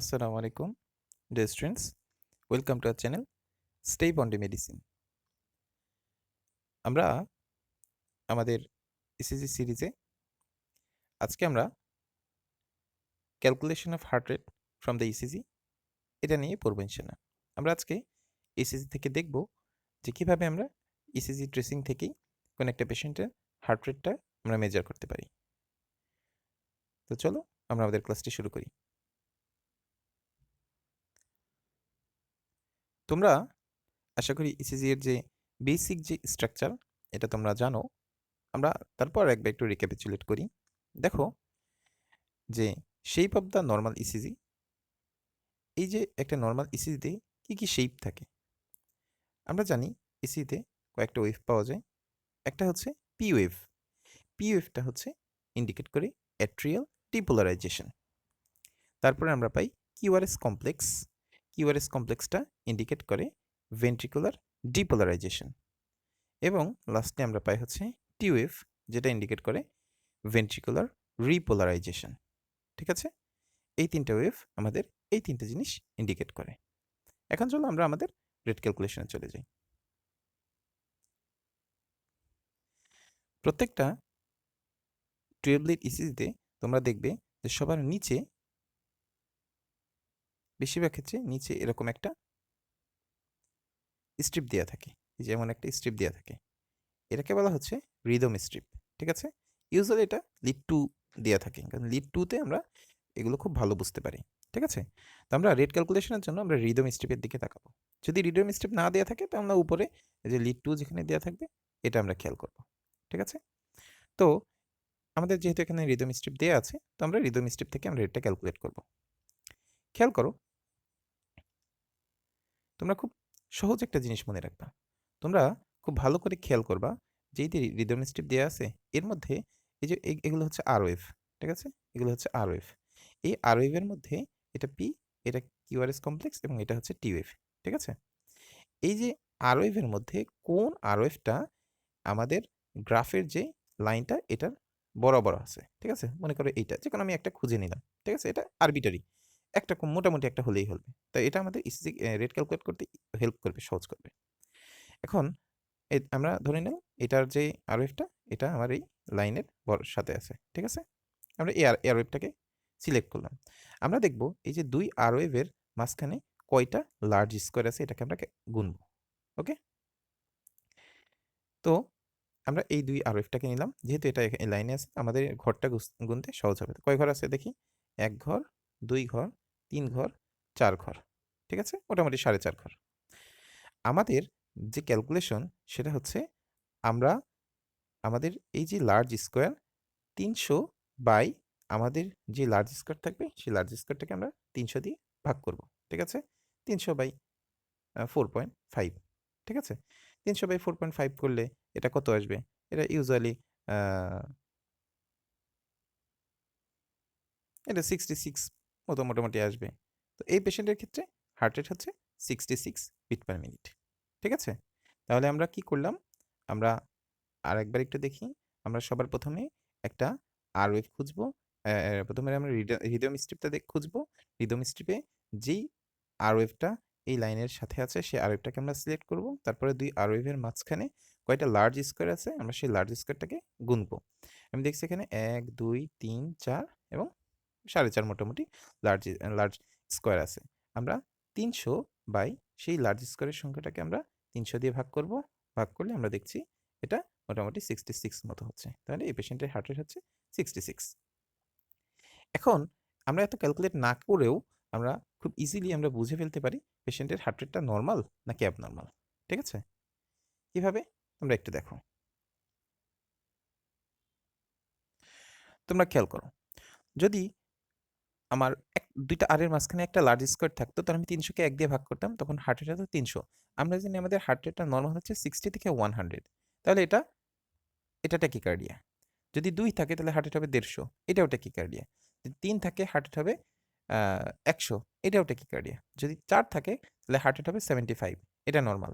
Assalamu আলাইকুম students. Welcome to our channel, Stay on the Medicine. আমরা আমাদের ECG সিরিজে আজকে আমরা calculation of heart rate from the ECG এটা নিয়ে পড়ব ইনশাল্লাহ আমরা আজকে ইসিজি থেকে দেখব যে কীভাবে আমরা ইসিজি ট্রেসিং থেকেই কোনো একটা পেশেন্টের হার্ট রেটটা আমরা মেজার করতে পারি তো চলো আমরা আমাদের ক্লাসটি শুরু করি তোমরা আশা করি ইসিজি এর যে বেসিক যে স্ট্রাকচার এটা তোমরা জানো। আমরা তারপর একবার একটু রিক্যাপিচুলেট করি। দেখো যে shape of the normal ECG এই যে একটা নর্মাল ইসিজিতে কী কী শেপ থাকে? আমরা জানি ইসিজিতে কয়েকটা ওয়েভ পাওয়া যায়। একটা হচ্ছে পি ওয়েভ পি ওয়েভটা হচ্ছে ইন্ডিকেট করে অ্যাট্রিয়াল ডিপোলারাইজেশন তারপরে আমরা পাই কিউআরএস কমপ্লেক্স কিউআরএস কমপ্লেক্সটা ইন্ডিকেট করে ভেন্ট্রিকুলার ডিপোলারাইজেশন এবং লাস্টে আমরা পাই হচ্ছে টিউএফ যেটা ইন্ডিকেট করে ভেন্ট্রিকুলার রিপোলারাইজেশন ঠিক আছে? এই তিনটা ওয়েভ আমাদের এই তিনটে জিনিস ইন্ডিকেট করে। এখন চলো আমরা আমাদের রেট ক্যালকুলেশনে চলে যাই। প্রত্যেকটা টুয়েবলিট ইসিজিতে তোমরা দেখবে যে সবার নিচে বেশিরভাগ ক্ষেত্রে নিচে এরকম একটা স্ট্রিপ দেওয়া থাকে। যেমন একটা স্ট্রিপ দেওয়া থাকে। এটাকে বলা হচ্ছে রিদম স্ট্রিপ ঠিক আছে? ইউজুয়ালি এটা লিড টু দেওয়া থাকে। কারণ লিড টুতে আমরা এগুলো খুব ভালো বুঝতে পারি, ঠিক আছে? তো আমরা রেট ক্যালকুলেশনের জন্য আমরা রিদম স্ট্রিপের দিকে তাকাবো। যদি রিদম স্ট্রিপ না দেওয়া থাকে, তো আমরা উপরে যে লিড টু যেখানে দেওয়া থাকবে, এটা আমরা খেয়াল করব, ঠিক আছে? তো আমাদের যেহেতু এখানে রিদম স্ট্রিপ দেওয়া আছে, তো আমরা রিদম স্ট্রিপ থেকে আমরা রেটটা ক্যালকুলেট করব। খেয়াল করো তোমরা খুব সহজ একটা জিনিস মনে রাখবা। তোমরা খুব ভালো করে খেয়াল করবা যে এই রিদম স্ট্রিপ দেওয়া আছে, এর মধ্যে এই যে এগুলো হচ্ছে আর ওয়েভ ঠিক আছে? এগুলো হচ্ছে আর ওয়েভ এই আর ওয়েভের মধ্যে এটা পি এটা কিউআরএস কমপ্লেক্স এবং এটা হচ্ছে টি ওয়েভ ঠিক আছে? এই যে আর ওয়েভের মধ্যে কোন আর ওয়েভটা আমাদের গ্রাফের যে লাইনটা, এটার বরাবর আছে, ঠিক আছে? মনে করো এইটা যে কোনো আমি একটা খুঁজে নিলাম, ঠিক আছে? এটা আরবিটারি একটা মোটামুটি একটা হলেই হবে তাই এটা আমাদের ইসিজি রেট ক্যালকুলেট করতে হেল্প করবে, সহজ করবে। এখন আমরা ধরে নিলাম এটার যে আরওয়েভটা এটা আমার এই লাইনের সাথে আছে, ঠিক আছে? আমরা এই এয়ারওয়েভটাকে সিলেক্ট করলাম। আমরা দেখব এই যে দুই আরওয়েভের মাঝখানে কয়টা লার্জ স্কোয়ার আছে, এটাকে আমরা গুনব, ওকে? তো আমরা এই দুই আরওয়েভটাকে নিলাম, যেহেতু এটা এই লাইনে আছে, আমাদের ঘরটা গুনতে সহজ হবে। কয় ঘর আছে দেখি? এক ঘর, দুই ঘর তিন ঘর, চার ঘর, ঠিক আছে? মোটামুটি সাড়ে চার ঘর। আমাদের যে ক্যালকুলেশন সেটা হচ্ছে আমরা আমাদের এই যে লার্জ স্কোয়ার তিনশো বাই আমাদের যে লার্জ স্কোয়ার থাকবে, সেই লার্জ স্কোয়ারটাকে আমরা তিনশো দিয়ে ভাগ করব, ঠিক আছে? তিনশো বাই ফোর পয়েন্ট ফাইভ ঠিক আছে? তিনশো বাই ফোর পয়েন্ট ফাইভ করলে এটা কত আসবে? এটা ইউজুয়ালি এটা সিক্সটি সিক্স মতো মোটামুটি আসবে। তো এই পেশেন্টের ক্ষেত্রে হার্ট রেট হচ্ছে sixty six beat per minute ঠিক আছে? তাহলে আমরা কি করলাম? আমরা আর একবার একটু দেখি। আমরা সবার প্রথমে একটা আর ওয়েভ খুঁজবো প্রথমে আমরা হৃদয় স্ট্রিপটা দেখ, খুঁজবো। হৃদয় স্ট্রিপে যেই আর ওয়েভটা এই লাইনের সাথে আছে, সেই আর ওয়েভটাকে আমরা সিলেক্ট করব। তারপরে দুই আর ওয়েভের মাঝখানে কয়টা লার্জ স্কোয়ার আছে, আমরা সেই লার্জ স্কোয়ারটাকে গুনবো। আমি দেখছি এখানে এক, দুই, তিন, চার এবং সাড়ে চার মোটামুটি লার্জ লার্জ স্কোয়ার আছে। আমরা তিনশো বাই সেই লার্জ স্কোয়ারের সংখ্যাটাকে আমরা তিনশো দিয়ে ভাগ করব। ভাগ করলে আমরা দেখছি এটা মোটামুটি সিক্সটি সিক্স মতো হচ্ছে। তাহলে এই পেশেন্টের হার্ট রেট হচ্ছে সিক্সটি সিক্স এখন আমরা এত ক্যালকুলেট না করেও আমরা খুব ইজিলি আমরা বুঝে ফেলতে পারি পেশেন্টের হার্ট রেটটা নর্মাল নাকি অ্যাবনর্মাল ঠিক আছে? কীভাবে তোমরা একটু দেখো। তোমরা খেয়াল করো, যদি আমার এক, দুইটা আরের মাঝখানে একটা লার্জ স্কোয়ার থাকতো তখন আমি তিনশোকে এক দিয়ে ভাগ করতাম, তখন হার্ট রেট হতো তিনশো। আমরা জানি আমাদের হার্ট রেটটা নর্মাল হচ্ছে সিক্সটি থেকে ওয়ান হান্ড্রেড তাহলে এটা এটা ট্যাকিকার্ডিয়া যদি দুই থাকে তাহলে হার্ট রেট হবে দেড়শো, এটাও ট্যাকিকার্ডিয়া যদি তিন থাকে হার্ট রেট হবে একশো, এটাও ট্যাকিকার্ডিয়া যদি চার থাকে তাহলে হার্ট রেট হবে সেভেন্টি ফাইভ এটা নর্মাল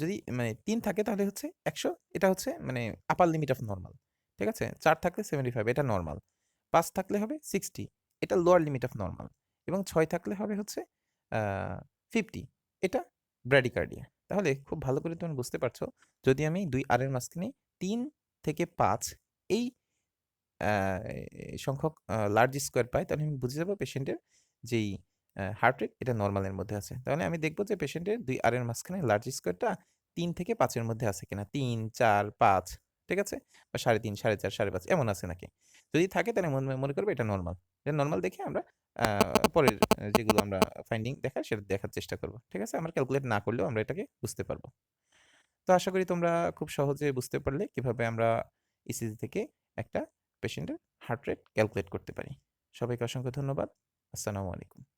যদি মানে তিন থাকে তাহলে হচ্ছে একশো, এটা হচ্ছে মানে আপার লিমিট অফ নর্মাল ঠিক আছে? চার থাকলে সেভেন্টি ফাইভ এটা নর্মাল পাঁচ থাকলে হবে সিক্সটি এটা লোয়ার লিমিট অফ নর্মাল এবং ছয় থাকলে হবে হচ্ছে ফিফটি এটা ব্র্যাডিকার্ডিয়া তাহলে খুব ভালো করে তুমি বুঝতে পারছ, যদি আমি দুই আরের মাঝখানে তিন থেকে পাঁচ এই সংখ্যক লার্জ স্কোয়ার পাই, তাহলে আমি বুঝে যাব পেশেন্টের যেই হার্ট রেট এটা নর্মালের মধ্যে আছে। তাহলে আমি দেখব যে পেশেন্টের দুই আরের মাঝখানে লার্জ স্কোয়ারটা তিন থেকে পাঁচের মধ্যে আছে কিনা। তিন, চার, পাঁচ ঠিক আছে? বা সাড়ে তিন, সাড়ে চার, সাড়ে পাঁচ এমন আছে নাকি? যদি থাকে তাহলে মনে মনে করবে এটা নর্মাল এটা নর্মাল দেখে আমরা পরের যেগুলো আমরা ফাইন্ডিং দেখার সেটা দেখার চেষ্টা করব। ঠিক আছে? আমরা ক্যালকুলেট না করলেও আমরা এটাকে বুঝতে পারব। তো আশা করি তোমরা খুব সহজে বুঝতে পারলে কীভাবে আমরা ইসিজি থেকে একটা পেশেন্টের হার্ট রেট ক্যালকুলেট করতে পারি। সবাইকে অসংখ্য ধন্যবাদ। আসসালামু আলাইকুম।